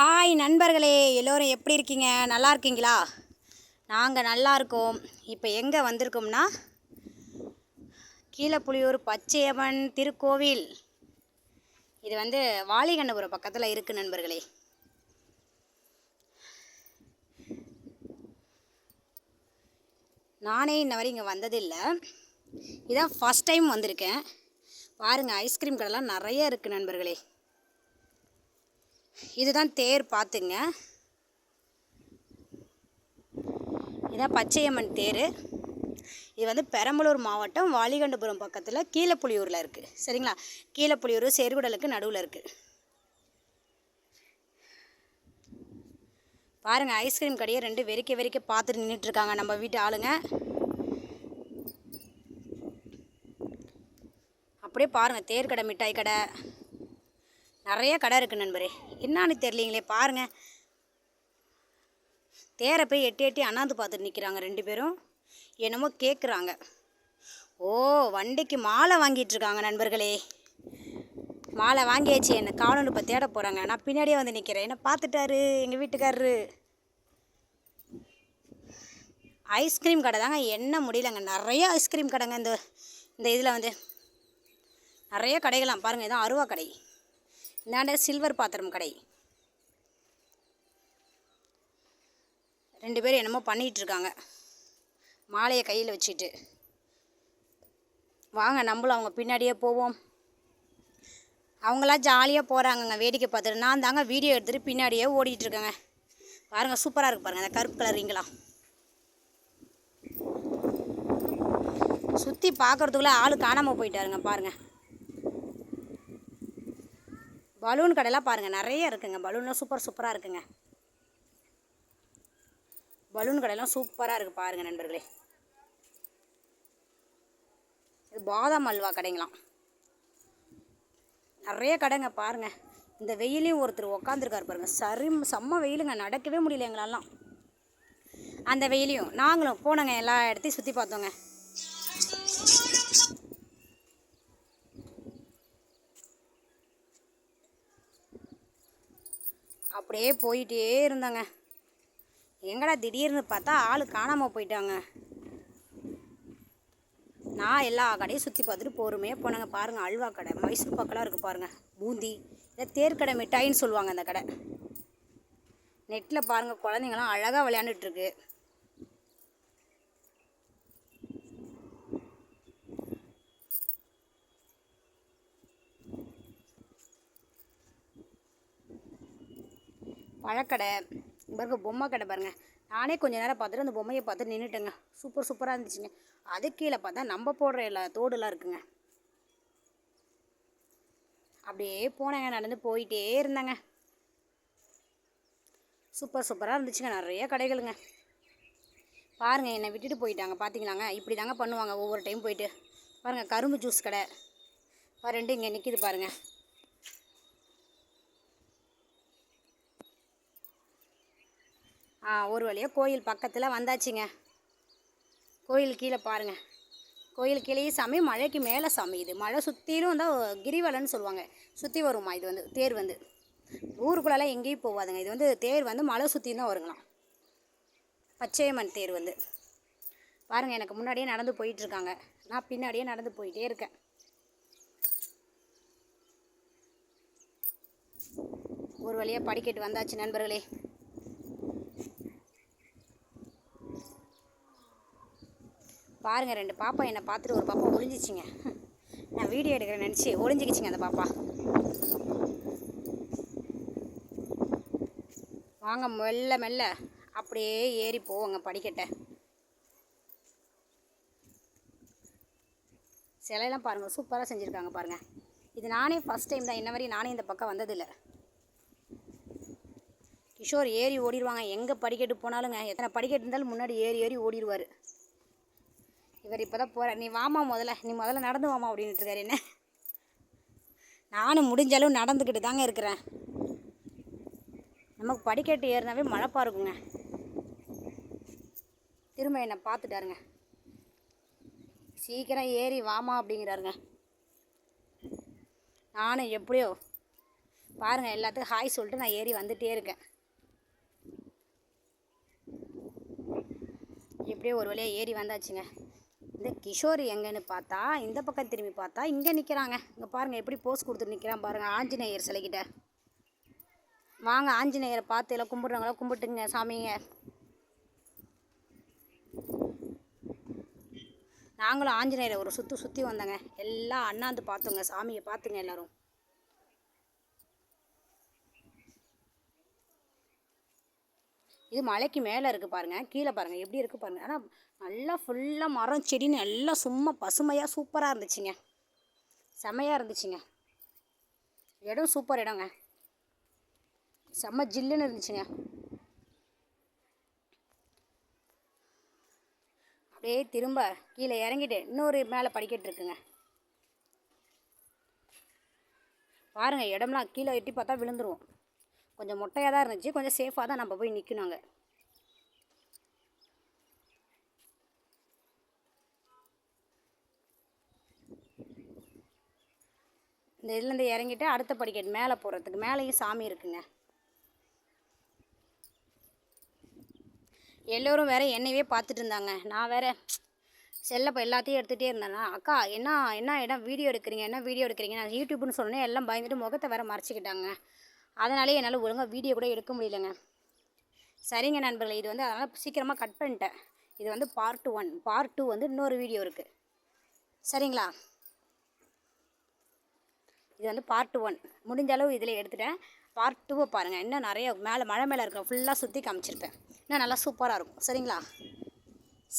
Hi நண்பர்களே எல்லோரும் எப்படி இருக்கீங்க? நல்லா இருக்கீங்களா? நாங்கள் நல்லா இருக்கோம். இப்போ எங்கே வந்திருக்கோம்னா கீழப்புலியூர் பச்சையம்மன் திருக்கோவில். இது வந்து வாலிகண்டபுரம் பக்கத்தில் இருக்குது நண்பர்களே. நானே இன்ன வரை இங்கே வந்ததில்லை. இதான் ஃபஸ்ட் டைம் வந்திருக்கேன். பாருங்கள் ஐஸ்கிரீம் கடைலாம் நிறைய இருக்குது நண்பர்களே. இதுதான் தேர் பார்த்துங்க. இதான் பச்சையம்மன் தேர். இது வந்து பெரம்பலூர் மாவட்டம் வாலிகண்டபுரம் பக்கத்தில் கீழப்புலியூரில் இருக்குது சரிங்களா? கீழப்புலியூர் சேர்குடலுக்கு நடுவில் இருக்குது பாருங்கள் ஐஸ்கிரீம் கடையை ரெண்டு வெறிக்க வெறிக்க பார்த்துட்டு நின்றுட்டுருக்காங்க நம்ம வீட்டு ஆளுங்க. அப்படியே பாருங்கள் தேர் கடை மிட்டாய் கடை. நிறைய கடை இருக்குது நண்பரே. என்னான்னு தெரியலீங்களே பாருங்கள் தேரை போய் எட்டி எட்டி அண்ணாந்து பார்த்துட்டு நிற்கிறாங்க ரெண்டு பேரும். என்னமோ கேட்குறாங்க ஓ வண்டிக்கு மாலை வாங்கிட்டுருக்காங்க நண்பர்களே. மாலை வாங்கியாச்சு என்னை காவலன் இப்போ தேட போகிறாங்க நான் பின்னாடியே வந்து நிற்கிறேன் என்ன பார்த்துட்டாரு எங்கள் வீட்டுக்காரரு. ஐஸ்கிரீம் கடை தாங்க என்ன முடியலங்க. நிறைய ஐஸ்கிரீம் கடைங்க இந்த இந்த இதில் வந்து. நிறைய கடைகளாம் பாருங்கள் இதான் அருவா கடை. இந்தாண்ட சில்வர் பாத்திரம் கடை. ரெண்டு பேரும் என்னமோ பண்ணிகிட்ருக்காங்க. மாலையை கையில் வச்சுட்டு. வாங்க நம்மளும் அவங்க பின்னாடியே போவோம். அவங்களாம் ஜாலியாக போகிறாங்கங்க வேடிக்கை பார்த்துட்டு. நான் தாங்க வீடியோ எடுத்துகிட்டு பின்னாடியே ஓடிட்டுருக்கேங்க பாருங்கள் சூப்பராக இருக்குது பாருங்கள் அந்த கருப்பு கலர் ரிங்கெலாம் சுற்றி பார்க்குறதுக்குள்ளே ஆள் காணாமல் போயிட்டாருங்க பாருங்கள் பலூன் கடையெல்லாம் பாருங்கள் நிறைய இருக்குங்க. பலூன்லாம் சூப்பர் சூப்பராக இருக்குங்க. பலூன் கடையெல்லாம் சூப்பராக இருக்குது பாருங்கள் நண்பர்களே. இது பாதாம் அல்வா கடைங்களாம். நிறைய கடைங்க பாருங்கள் இந்த வெயிலையும் ஒருத்தர் உக்காந்துருக்கார் பாருங்கள் சரி செம்ம வெயிலுங்க. நடக்கவே முடியல எங்களாலாம் அந்த வெயிலையும் நாங்களும் போனோங்க எல்லா இடத்தையும் சுற்றி பார்த்தோங்க. அப்படியே போயிட்டே இருந்தேங்க. எங்கடா திடீர்னு பார்த்தா ஆள் காணாமல் போயிட்டாங்க. நான் எல்லா கடையும் சுற்றி பார்த்துட்டு பொறுமையாக போனாங்க. பாருங்கள் அல்வா கடை. மைசூர் பக்கெல்லாம் இருக்குது பாருங்கள் பூந்தி இதை தேர்க்கடை மிட்டாயின்னு சொல்லுவாங்க அந்த கடை. நெட்டில் பாருங்கள் குழந்தைங்களாம் அழகாக விளையாண்டுட்டுருக்கு பழக்கடை. பாருங்க பொம்மை கடை பாருங்கள் நானே கொஞ்ச நேரம் பார்த்துட்டு அந்த பொம்மையை பார்த்து நின்றுட்டேங்க சூப்பர் சூப்பராக இருந்துச்சுங்க. அது கீழே பார்த்தா நம்ம போடுற எல்லா தோடுலாம் இருக்குங்க. அப்படியே போனேங்க நடந்து போயிட்டே இருந்தேங்க. சூப்பர் சூப்பராக இருந்துச்சுங்க. நிறைய கடைகளுங்க. பாருங்கள் என்னை விட்டுட்டு போயிட்டாங்க. பார்த்தீங்களாங்க இப்படி தாங்க பண்ணுவாங்க ஒவ்வொரு டைம் போயிட்டு. பாருங்கள் கரும்பு ஜூஸ் கடை. பாரு ரெண்டு இங்கே நிற்கிது பாருங்கள் ஆ ஒரு வழியாக கோயில் பக்கத்தில் வந்தாச்சுங்க. கோயில் கீழே பாருங்கள் கோயில் கீழேயே சாமி மழைக்கு மேலே சாமி இது. மழை சுற்றிலும் தான் கிரிவலன்னு சொல்லுவாங்க. சுற்றி வருமா? இது வந்து தேர் வந்து. ஊருக்குள்ளெல்லாம் எங்கேயும் போகாதுங்க இது வந்து தேர் வந்து மழை சுற்றி தான் வருங்களாம். பச்சையம்மன் தேர் வந்து. பாருங்கள் எனக்கு முன்னாடியே நடந்து போயிட்டுருக்காங்க. நான் பின்னாடியே நடந்து போயிட்டே இருக்கேன். ஒரு வழியாக படிக்கட்டு வந்தாச்சு நண்பர்களே. பாருங்கள் ரெண்டு பாப்பா என்னை பார்த்துட்டு ஒரு பாப்பா ஒளிஞ்சிச்சிங்க. நான் வீடியோ எடுக்கிறேன் நினச்சி ஒளிஞ்சிக்கிச்சிங்க அந்த பாப்பா. வாங்க மெல்ல மெல்ல. அப்படியே ஏறி போவோங்க படிக்கட்டை. சிலையெல்லாம் பாருங்கள் சூப்பராக செஞ்சுருக்காங்க பாருங்கள் இது நானே ஃபஸ்ட் டைம் தான் இன்ன வரையும் நானே இந்த பக்கம் வந்ததில்லை. கிஷோர் ஏறி ஓடிடுவாங்க. எங்கே படிக்கட்டு போனாலுங்க எத்தனை படிக்கட்டு இருந்தாலும் முன்னாடி ஏறி ஏறி ஓடிடுவார். இவர் இப்போ தான் போகிறார் நீ வாமா முதல்ல. நீ முதல்ல நடந்து வாமா அப்படின்ட்டு இருக்காரு. என்ன? நானும் முடிஞ்ச அளவு நடந்துக்கிட்டு தாங்க இருக்கிறேன். நமக்கு படிக்கட்டு ஏறினாவே மழைப்பா இருக்குங்க. திரும்ப என்னை பார்த்துட்டாருங்க. சீக்கிரம் ஏறி வாமா அப்படிங்கிறாருங்க. நானும் எப்படியோ பாருங்கள் எல்லாத்துக்கும் ஹாய் சொல்லிட்டு நான் ஏறி வந்துகிட்டே இருக்கேன். எப்படியோ ஒரு வழியாக ஏறி வந்தாச்சுங்க. இந்த கிஷோர் எங்கன்னு பார்த்தா இந்த பக்கம் திரும்பி பார்த்தா இங்கே நிற்கிறாங்க இங்கே பாருங்கள் எப்படி போஸ் கொடுத்துட்டு நிற்கிறான் பாருங்கள் ஆஞ்சநேயர் சிலைக்கிட்ட வாங்க ஆஞ்சநேயரை பார்த்து எல்லாம் கும்பிட்றவங்களா கும்பிட்டுங்க சாமிங்க. நாங்களும் ஆஞ்சநேயரை ஒரு சுற்றி சுற்றி வந்தோங்க. எல்லாம் அண்ணாந்து பார்த்தோங்க சாமியை பார்த்துங்க எல்லாரும். இது மலைக்கு மேலே இருக்குது பாருங்கள் கீழே பாருங்கள் எப்படி இருக்குது பாருங்கள் ஆனால் நல்லா ஃபுல்லாக மரம் செடின்னு எல்லாம் சும்மா பசுமையாக சூப்பராக இருந்துச்சுங்க. செமையாக இருந்துச்சுங்க. இடம் சூப்பர் இடங்க. செம்ம ஜில்லுன்னு இருந்துச்சுங்க. அப்படியே திரும்ப கீழே இறங்கிட்டு இன்னொரு மேலே படிக்கட்டு இருக்குங்க. பாருங்கள் இடம்லாம் கீழே எட்டி பார்த்தா விழுந்துருவோம் கொஞ்சம் மொட்டையாக தான் இருந்துச்சு. கொஞ்சம் சேஃபாக தான் நம்ம போய் நிற்கணுங்க இந்த இதுலேருந்து இறங்கிட்டு அடுத்த படிக்கட்டு மேலே போகிறதுக்கு மேலேயும் சாமி இருக்குங்க. எல்லோரும் வேறு என்னையவே பார்த்துட்டு இருந்தாங்க. நான் வேற செல்ல இப்போ எல்லாத்தையும் எடுத்துகிட்டே இருந்தேன்னா அக்கா என்ன என்ன இடம்? வீடியோ எடுக்கிறீங்க என்ன வீடியோ எடுக்கிறீங்க? நான் யூடியூப்னு சொன்னேன் எல்லாம் பயந்துட்டு முகத்தை வேறு மறைச்சிக்கிட்டாங்க. அதனாலே என்னால் ஒழுங்காக வீடியோ கூட எடுக்க முடியலங்க. சரிங்க நண்பர்களே இது வந்து அதனால் சீக்கிரமாக கட் பண்ணிட்டேன். இது வந்து பார்ட் ஒன் பார்ட் டூ வந்து இன்னொரு வீடியோ இருக்குது சரிங்களா? இது வந்து பார்ட் ஒன் முடிஞ்ச அளவு இதில் எடுத்துட்டேன். பார்ட் டூவை பாருங்கள் இன்னும் நிறைய மேலே மழை மேலே இருக்க ஃபுல்லாக சுற்றி காமிச்சிருப்பேன். இன்னும் நல்லா சூப்பராக இருக்கும். சரிங்களா?